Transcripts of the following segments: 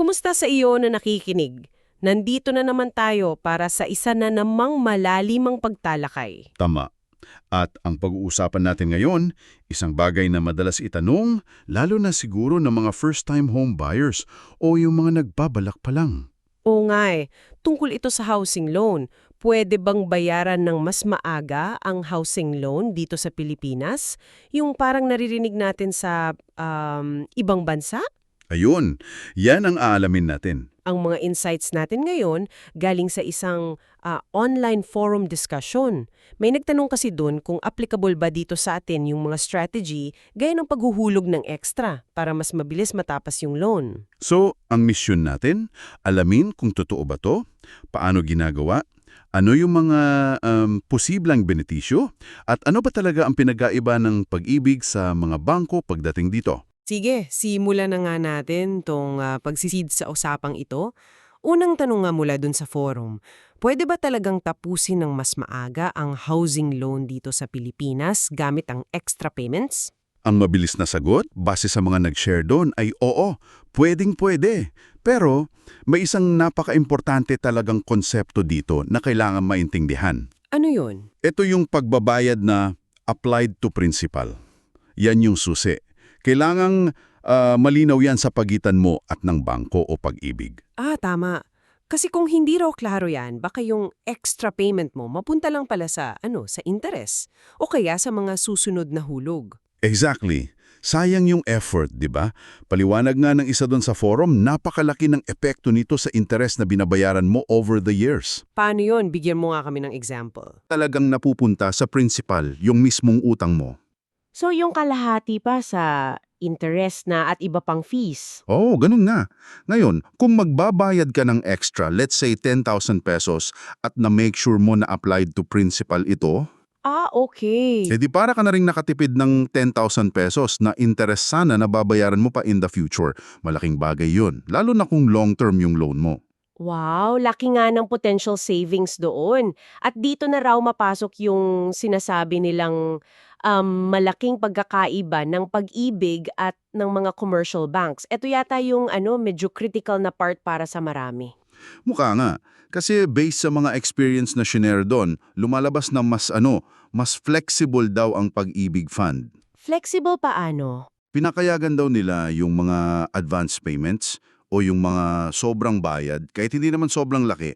Kumusta sa iyo na nakikinig? Nandito na naman tayo para sa isa na namang malalimang pagtalakay. Tama. At ang pag-uusapan natin ngayon, isang bagay na madalas itanong, lalo na siguro ng mga first-time home buyers o yung mga nagbabalak pa lang. Oo nga eh, tungkol ito sa housing loan. Pwede bang bayaran ng mas maaga ang housing loan dito sa Pilipinas? Yung parang naririnig natin sa um, ibang bansa? Ayun, yan ang aalamin natin. Ang mga insights natin ngayon galing sa isang ah, online forum discussion. May nagtanong kasi doon kung applicable ba dito sa atin yung mga strategy gaya ng paghuhulog ng extra para mas mabilis matapas yung loan. So, ang misyon natin, alamin kung totoo ba to, paano ginagawa, ano yung mga um, posibleng benepisyo, at ano ba talaga ang pinag-aiba ng pag-ibig sa mga bangko pagdating dito. Sige, simulan na nga natin tong ah, pagsisid sa usapang ito. Unang tanong nga mula dun sa forum, pwede ba talagang tapusin ng mas maaga ang housing loan dito sa Pilipinas gamit ang extra payments? Ang mabilis na sagot, base sa mga nag-share doon, ay oo, pwedeng pwede. Pero may isang napaka-importante talagang konsepto dito na kailangan maintindihan. Ano yun? Ito yung pagbabayad na applied to principal. Yan yung susi. Kailangang ah, malinaw yan sa pagitan mo at ng bangko o pag-ibig. Ah, tama. Kasi kung hindi raw klaro yan, baka yung extra payment mo mapunta lang pala sa, ano, sa interest. O kaya sa mga susunod na hulog. Exactly. Sayang yung effort, di ba? Paliwanag nga ng isa doon sa forum, napakalaki ng epekto nito sa interest na binabayaran mo over the years. Paano yon? Bigyan mo nga kami ng example. Talagang napupunta sa principal, yung mismong utang mo. So yung kalahati pa sa interest na at iba pang fees. Oo, ganun nga. Ngayon, kung magbabayad ka ng extra, let's say 10,000 pesos, at na-make sure mo na applied to principal ito, Ah, okay. edi para ka na rin nakatipid ng 10,000 pesos na interest sana na babayaran mo pa in the future. Malaking bagay yun, lalo na kung long-term yung loan mo. Wow, laki nga ng potential savings doon. At dito na raw mapasok yung sinasabi nilang um, malaking pagkakaiba ng pag-ibig at ng mga commercial banks. Ito yata yung ano, medyo critical na part para sa marami. Mukha nga. Kasi based sa mga experience na shinare doon, lumalabas na mas ano, mas flexible daw ang pag-ibig fund. Flexible paano? Pinakayagan daw nila yung mga advance payments o yung mga sobrang bayad, kahit hindi naman sobrang laki,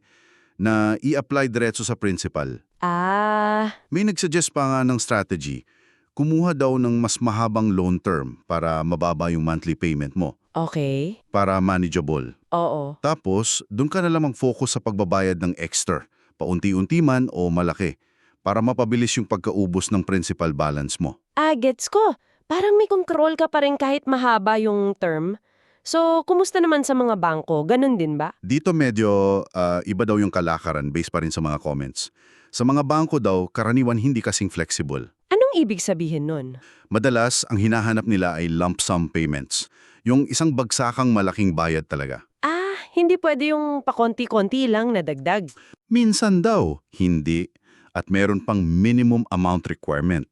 na i-apply diretso sa principal. Ah, May nagsuggest pa nga ng strategy, kumuha daw ng mas mahabang loan term para mababa yung monthly payment mo, okay. para manageable. Oo. Tapos, doon ka na lamang focus sa pagbabayad ng extra, paunti-unti man o malaki, para mapabilis yung pagkaubos ng principal balance mo. Ah, gets ko. Parang may control ka pa rin kahit mahaba yung term. So, kumusta naman sa mga bangko? Ganun din ba? Dito medyo ah, iba daw yung kalakaran based pa rin sa mga comments. Sa mga bangko daw, karaniwan hindi kasing flexible. Anong ibig sabihin nun? Madalas, ang hinahanap nila ay lump sum payments. Yung isang bagsakang malaking bayad talaga. Ah, hindi pwede yung pakonti-konti lang na dagdag. Minsan daw, hindi. At meron pang minimum amount requirement.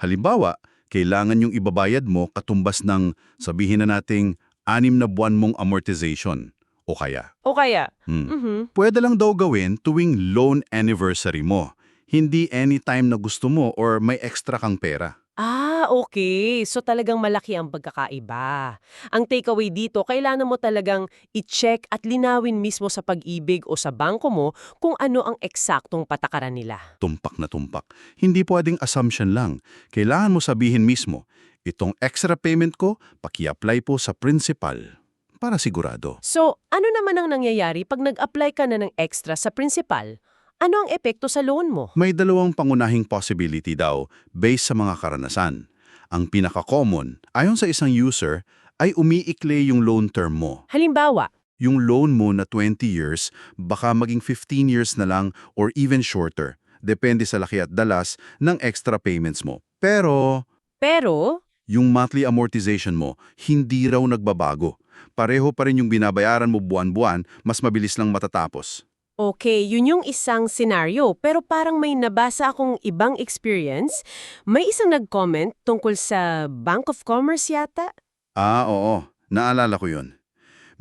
Halimbawa, kailangan yung ibabayad mo katumbas ng sabihin na nating anim na buwan mong amortization. O kaya, O kaya? hmm, Mhm. pwede lang daw gawin tuwing loan anniversary mo. Hindi anytime na gusto mo or may extra kang pera. Ah, okay. So talagang malaki ang pagkakaiba. Ang takeaway dito, kailangan mo talagang i-check at linawin mismo sa pag-ibig o sa bangko mo kung ano ang eksaktong patakaran nila. Tumpak na tumpak. Hindi pwedeng assumption lang. Kailangan mo sabihin mismo, itong extra payment ko, paki-apply po sa principal. Para sigurado. So, ano naman ang nangyayari pag nag-apply ka na ng extra sa principal? Ano ang epekto sa loan mo? May dalawang pangunahing possibility daw based sa mga karanasan. Ang pinaka-common, ayon sa isang user, ay umiikli yung loan term mo. Halimbawa, Yung loan mo na 20 years, baka maging 15 years na lang or even shorter. Depende sa laki at dalas ng extra payments mo. Pero, pero yung monthly amortization mo, hindi raw nagbabago. Pareho pa rin yung binabayaran mo buwan-buwan, mas mabilis lang matatapos. Okay, yun yung isang senaryo. Pero parang may nabasa akong ibang experience. May isang nag-comment tungkol sa Bank of Commerce yata. Ah, oo. Naalala ko yun.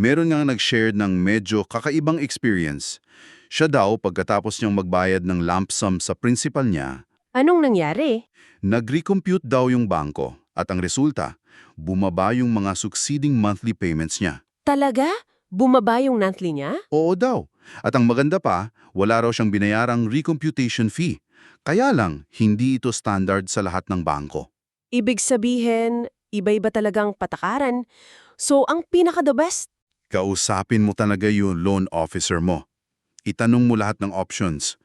Meron nga nag-share ng medyo kakaibang experience. Siya daw, pagkatapos niyang magbayad ng lump sum sa principal niya, Anong nangyari? nag-recompute daw yung bangko at ang resulta, bumaba yung mga succeeding monthly payments niya. Talaga? Bumaba yung monthly niya? Oo daw. At ang maganda pa, wala raw siyang binayarang recomputation fee. Kaya lang, hindi ito standard sa lahat ng bangko. Ibig sabihin, iba-iba talagang patakaran. So, ang pinaka-the best? Kausapin mo talaga yung loan officer mo. Itanong mo lahat ng options.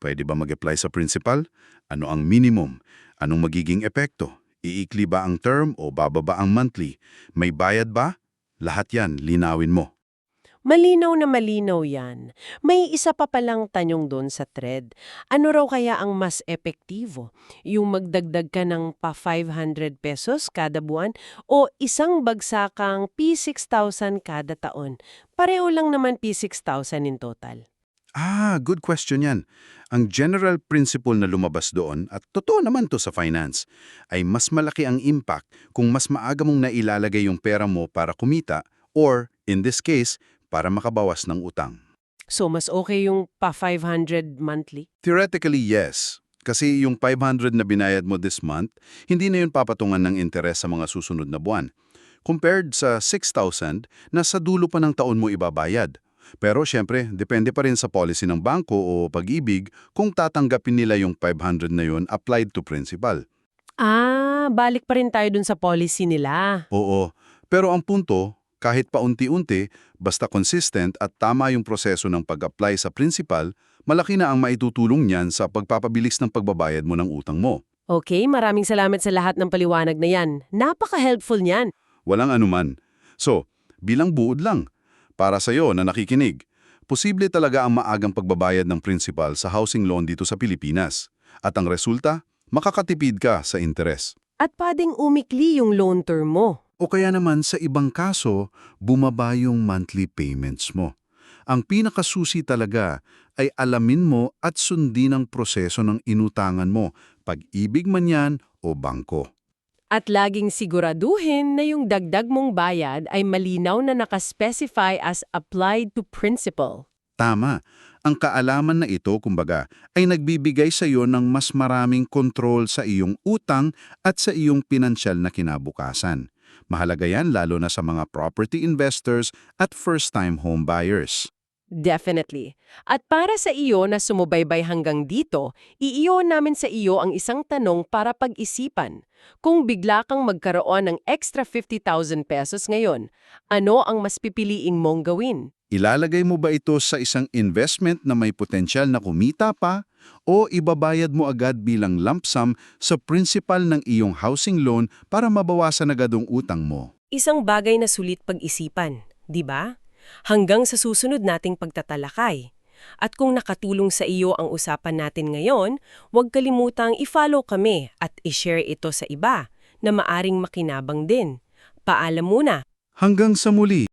Pwede ba mag-apply sa principal? Ano ang minimum? Anong magiging epekto? Iikli ba ang term o bababa ang monthly? May bayad ba? Lahat yan, linawin mo. Malinaw na malinaw yan. May isa pa palang tanong doon sa thread. Ano raw kaya ang mas epektibo? Yung magdagdag ka ng pa 500 pesos kada buwan o isang bagsakang P6,000 kada taon? Pareho lang naman P6,000 in total. Ah, good question yan. Ang general principle na lumabas doon, at totoo naman to sa finance, ay mas malaki ang impact kung mas maaga mong nailalagay yung pera mo para kumita or, in this case, para makabawas ng utang. So, mas okay yung pa 500 monthly? Theoretically, yes. Kasi yung 500 na binayad mo this month, hindi na yun papatungan ng interes sa mga susunod na buwan. Compared sa 6,000 na sa dulo pa ng taon mo ibabayad. Pero syempre, depende pa rin sa policy ng bangko o pag-ibig kung tatanggapin nila yung 500 na yun applied to principal. Ah, balik pa rin tayo dun sa policy nila. Oo, pero ang punto, kahit paunti-unti, basta consistent at tama yung proseso ng pag-apply sa principal, malaki na ang maitutulong niyan sa pagpapabilis ng pagbabayad mo ng utang mo. Okay, maraming salamat sa lahat ng paliwanag na yan. Napaka-helpful niyan. Walang anuman. So, bilang buod lang, para sa'yo na nakikinig, posible talaga ang maagang pagbabayad ng principal sa housing loan dito sa Pilipinas. At ang resulta, makakatipid ka sa interes. At pwedeng umikli yung loan term mo. O kaya naman sa ibang kaso, bumaba yung monthly payments mo. Ang pinakasusi talaga ay alamin mo at sundin ang proseso ng inutangan mo, pag-ibig man yan o bangko. At laging siguraduhin na yung dagdag mong bayad ay malinaw na nakaspecify as applied to principal. Tama. Ang kaalaman na ito, kumbaga, ay nagbibigay sa iyo ng mas maraming kontrol sa iyong utang at sa iyong pinansyal na kinabukasan. Mahalaga yan lalo na sa mga property investors at first-time home buyers. Definitely. At para sa iyo na sumubaybay hanggang dito, iiyon namin sa iyo ang isang tanong para pag-isipan. Kung bigla kang magkaroon ng extra 50,000 pesos ngayon, ano ang mas pipiliing mong gawin? Ilalagay mo ba ito sa isang investment na may potensyal na kumita pa o ibabayad mo agad bilang lump sum sa principal ng iyong housing loan para mabawasan agad ang utang mo? Isang bagay na sulit pag-isipan, di ba? Hanggang sa susunod nating pagtatalakay. At kung nakatulong sa iyo ang usapan natin ngayon, huwag kalimutang i-follow kami at i-share ito sa iba na maaring makinabang din. Paalam muna! Hanggang sa muli!